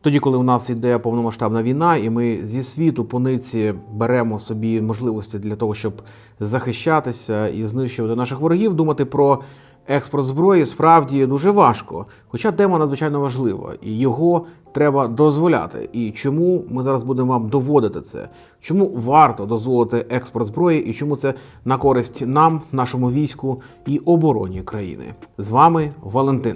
Тоді, коли у нас йде повномасштабна війна, і ми зі світу по ниці беремо собі можливості для того, щоб захищатися і знищувати наших ворогів, думати про експорт зброї справді дуже важко. Хоча тема надзвичайно важлива, і його треба дозволяти. І чому ми зараз будемо вам доводити це? Чому варто дозволити експорт зброї, і чому це на користь нам, нашому війську і обороні країни? З вами Валентин.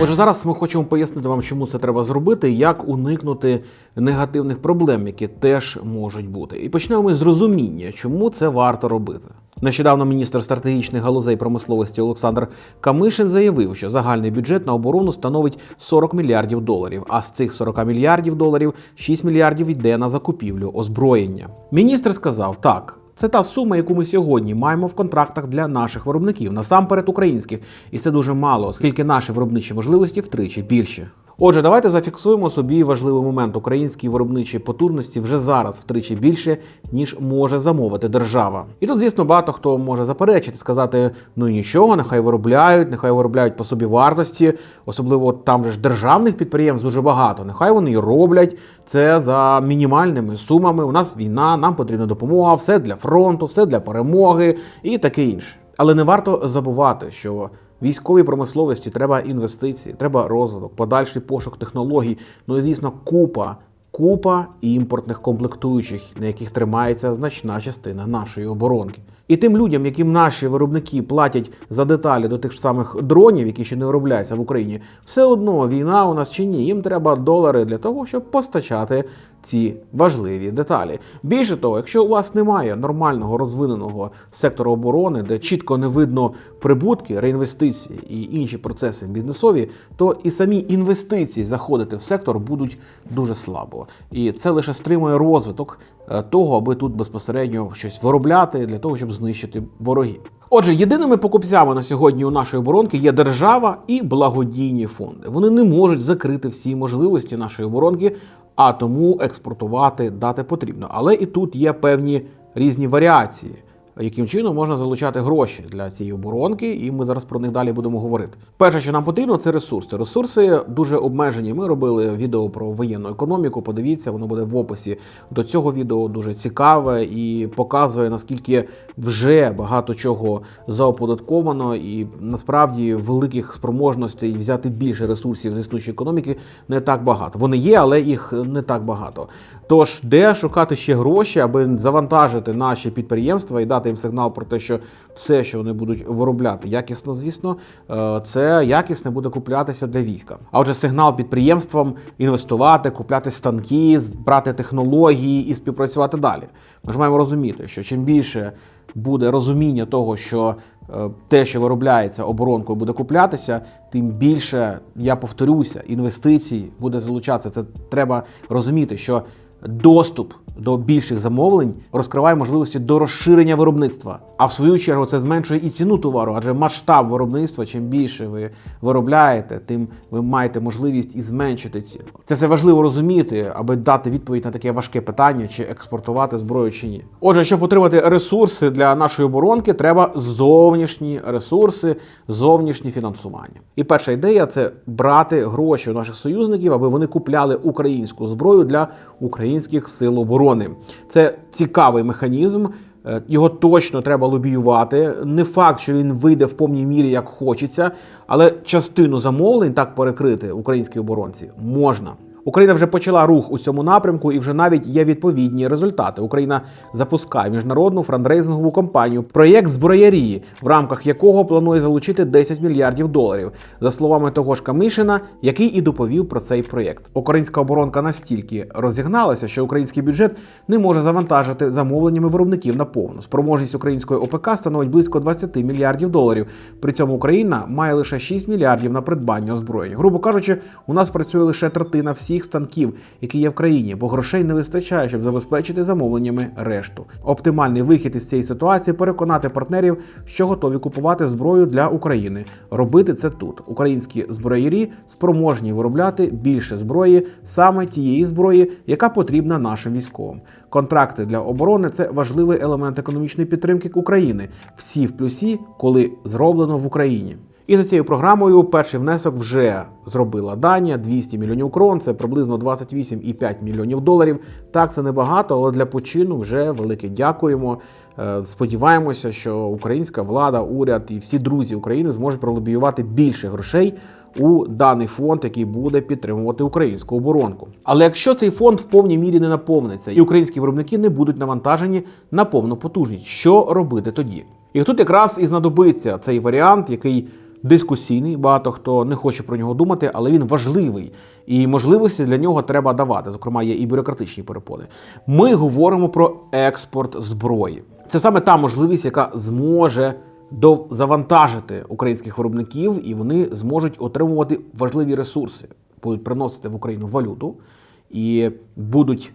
Отже, зараз ми хочемо пояснити вам, чому це треба зробити, як уникнути негативних проблем, які теж можуть бути. І почнемо ми з розуміння, чому це варто робити. Нещодавно міністр стратегічних галузей промисловості Олександр Камишин заявив, що загальний бюджет на оборону становить 40 мільярдів доларів. А з цих 40 мільярдів доларів 6 мільярдів йде на закупівлю озброєння. Міністр сказав так. Це та сума, яку ми сьогодні маємо в контрактах для наших виробників, насамперед українських, і це дуже мало, оскільки наші виробничі можливості втричі більші. Отже, давайте зафіксуємо собі важливий момент. Українські виробничі потужності вже зараз втричі більше, ніж може замовити держава. І тут, звісно, багато хто може заперечити, сказати: ну нічого, нехай виробляють, нехай виробляють по собі вартості, особливо там же ж державних підприємств дуже багато. Нехай вони і роблять це за мінімальними сумами. У нас війна, нам потрібна допомога, все для фронту, все для перемоги і таке інше. Але не варто забувати, що військовій промисловості треба інвестиції, треба розвиток, подальший пошук технологій. Ну і звісно, купа, купа імпортних комплектуючих, на яких тримається значна частина нашої оборонки. І тим людям, яким наші виробники платять за деталі до тих ж самих дронів, які ще не виробляються в Україні, все одно війна у нас чи ні, їм треба долари для того, щоб постачати ці важливі деталі. Більше того, якщо у вас немає нормального розвиненого сектору оборони, де чітко не видно прибутки, реінвестиції і інші процеси бізнесові, то і самі інвестиції заходити в сектор будуть дуже слабо. І це лише стримує розвиток е, того, аби тут безпосередньо щось виробляти для того, щоб знищити ворогів. Отже, єдиними покупцями на сьогодні у нашої оборонки є держава і благодійні фонди. Вони не можуть закрити всі можливості нашої оборонки, а тому експортувати дати потрібно. Але і тут є певні різні варіації, яким чином можна залучати гроші для цієї оборонки, і ми зараз про них далі будемо говорити. Перше, що нам потрібно, це ресурси. Ресурси дуже обмежені. Ми робили відео про воєнну економіку. Подивіться, воно буде в описі до цього відео дуже цікаве і показує наскільки вже багато чого заоподатковано, і насправді великих спроможностей взяти більше ресурсів з існуючої економіки не так багато. Вони є, але їх не так багато. Тож, де шукати ще гроші, аби завантажити наші підприємства і дати їм сигнал про те, що все, що вони будуть виробляти, якісно, звісно, е, це якісне буде куплятися для війська. А отже, сигнал підприємствам інвестувати, купляти станки, брати технології і співпрацювати далі. Ми ж маємо розуміти, що чим більше буде розуміння того, що е, те, що виробляється оборонкою, буде куплятися, тим більше я повторюся, інвестицій буде залучатися. Це треба розуміти, що доступ до більших замовлень розкриває можливості до розширення виробництва. А в свою чергу це зменшує і ціну товару, адже масштаб виробництва, чим більше ви виробляєте, тим ви маєте можливість і зменшити ціну. Це все важливо розуміти, аби дати відповідь на таке важке питання, чи експортувати зброю чи ні. Отже, щоб отримати ресурси для нашої оборонки, треба зовнішні ресурси, зовнішнє фінансування. І перша ідея це брати гроші у наших союзників, аби вони купляли українську зброю для українських сил оборони. Це цікавий механізм. Е, Його точно треба лобіювати. Не факт, що він вийде в повній мірі як хочеться, але частину замовлень так перекрити українські оборонці можна. Україна вже почала рух у цьому напрямку, і вже навіть є відповідні результати. Україна запускає міжнародну франдрейзингову кампанію, проєкт зброярії, в рамках якого планує залучити 10 мільярдів доларів. За словами того ж Камишина, який і доповів про цей проєкт. Українська оборонка настільки розігналася, що український бюджет не може завантажити замовленнями виробників на повну. Спроможність української ОПК становить близько 20 мільярдів доларів. При цьому Україна має лише 6 мільярдів на придбання озброєння. Грубо кажучи, у нас працює лише третина всіх всіх станків, які є в країні, бо грошей не вистачає, щоб забезпечити замовленнями решту. Оптимальний вихід із цієї ситуації переконати партнерів, що готові купувати зброю для України. Робити це тут. Українські зброярі спроможні виробляти більше зброї, саме тієї зброї, яка потрібна нашим військовим. Контракти для оборони це важливий елемент економічної підтримки України. Всі в плюсі, коли зроблено в Україні. І за цією програмою перший внесок вже зробила Данія 200 мільйонів крон, це приблизно 28,5 мільйонів доларів. Так, це небагато, але для почину вже велике дякуємо. Е, Сподіваємося, що українська влада, уряд і всі друзі України зможуть пролобіювати більше грошей у даний фонд, який буде підтримувати українську оборонку. Але якщо цей фонд в повній мірі не наповниться, і українські виробники не будуть навантажені на повну потужність, що робити тоді? І тут якраз і знадобиться цей варіант, який дискусійний, багато хто не хоче про нього думати, але він важливий. І можливості для нього треба давати. Зокрема, є і бюрократичні перепони. Ми говоримо про експорт зброї. Це саме та можливість, яка зможе завантажити українських виробників, і вони зможуть отримувати важливі ресурси, будуть приносити в Україну валюту і будуть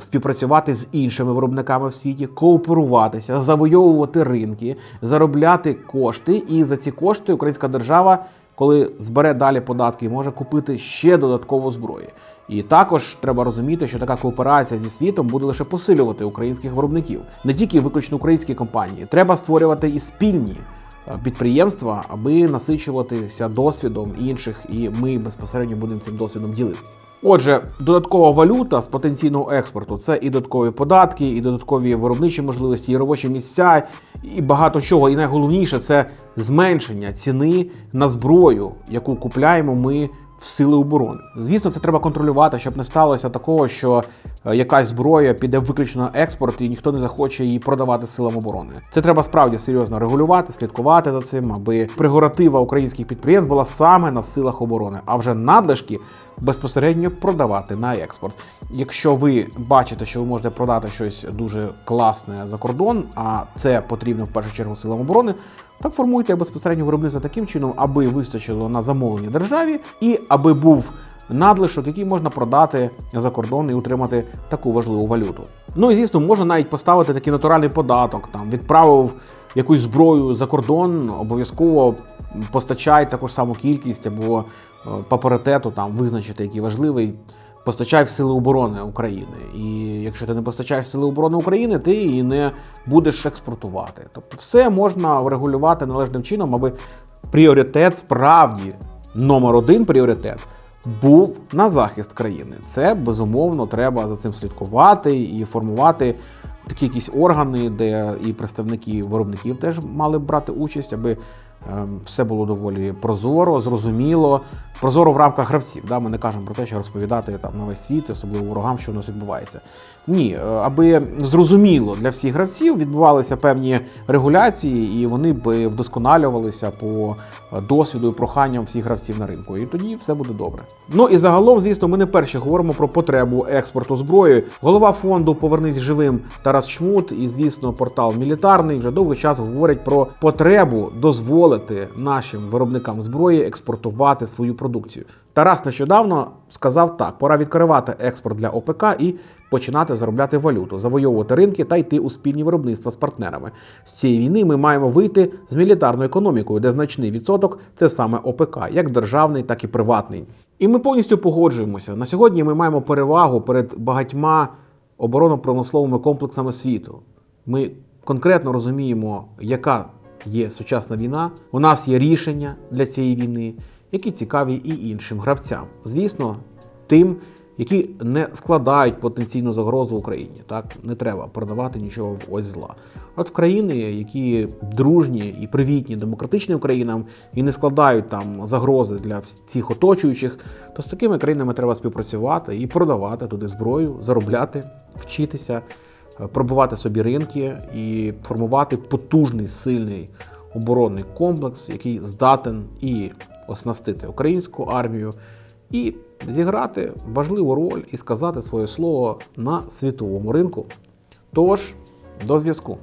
співпрацювати з іншими виробниками в світі, кооперуватися, завойовувати ринки, заробляти кошти. І за ці кошти українська держава, коли збере далі податки, може купити ще додаткову зброю. І також треба розуміти, що така кооперація зі світом буде лише посилювати українських виробників, не тільки виключно українські компанії. Треба створювати і спільні е, підприємства, аби насичуватися досвідом інших, і ми безпосередньо будемо цим досвідом ділитися. Отже, додаткова валюта з потенційного експорту це і додаткові податки, і додаткові виробничі можливості, і робочі місця, і багато чого. І найголовніше це зменшення ціни на зброю, яку купляємо ми в сили оборони. Звісно, це треба контролювати, щоб не сталося такого, що е, якась зброя піде виключно на експорт і ніхто не захоче її продавати силам оборони. Це треба справді серйозно регулювати, слідкувати за цим, аби прегоратива українських підприємств була саме на силах оборони, а вже надлишки безпосередньо продавати на експорт. Якщо ви бачите, що ви можете продати щось дуже класне за кордон, а це потрібно в першу чергу силам оборони. Так формуйте безпосередньо виробництво таким чином, аби вистачило на замовлення державі, і аби був надлишок, який можна продати за кордон і утримати таку важливу валюту. Ну і звісно, можна навіть поставити такий натуральний податок. Там відправив якусь зброю за кордон, обов'язково постачай таку ж саму кількість або е, по паритету там визначити, який важливий. Постачай в сили оборони України. І якщо ти не постачаєш сили оборони України, ти і не будеш експортувати. Тобто, все можна врегулювати належним чином, аби пріоритет справді номер один пріоритет був на захист країни. Це безумовно треба за цим слідкувати і формувати такі якісь органи, де і представники виробників теж мали б брати участь, аби ем, все було доволі прозоро, зрозуміло. Прозоро в рамках гравців. Да? Ми не кажемо про те, що розповідати там на весь світ, особливо ворогам, що у нас відбувається. Ні, е, аби зрозуміло для всіх гравців відбувалися певні регуляції, і вони б вдосконалювалися по е, досвіду і проханням всіх гравців на ринку. І тоді все буде добре. Ну і загалом, звісно, ми не перші говоримо про потребу експорту зброї. Голова фонду Повернись живим Тарас Чмут і, звісно, портал Мілітарний вже довгий час говорять про потребу дозволити нашим виробникам зброї експортувати свою продукцію. Тарас нещодавно сказав так: пора відкривати експорт для ОПК і починати заробляти валюту, завойовувати ринки та йти у спільні виробництва з партнерами. З цієї війни ми маємо вийти з мілітарною економікою, де значний відсоток це саме ОПК, як державний, так і приватний. І ми повністю погоджуємося. На сьогодні ми маємо перевагу перед багатьма оборонно-промисловими комплексами світу. Ми конкретно розуміємо, яка є сучасна війна. У нас є рішення для цієї війни, які цікаві і іншим гравцям. Звісно, тим, які не складають потенційну загрозу Україні. Так не треба продавати нічого в ось зла. От в країни, які дружні і привітні демократичним країнам і не складають там загрози для всіх оточуючих, то з такими країнами треба співпрацювати і продавати туди зброю, заробляти, вчитися, е, пробувати собі ринки і формувати потужний сильний оборонний комплекс, який здатен і оснастити українську армію, і зіграти важливу роль і сказати своє слово на світовому ринку. Тож, до зв'язку.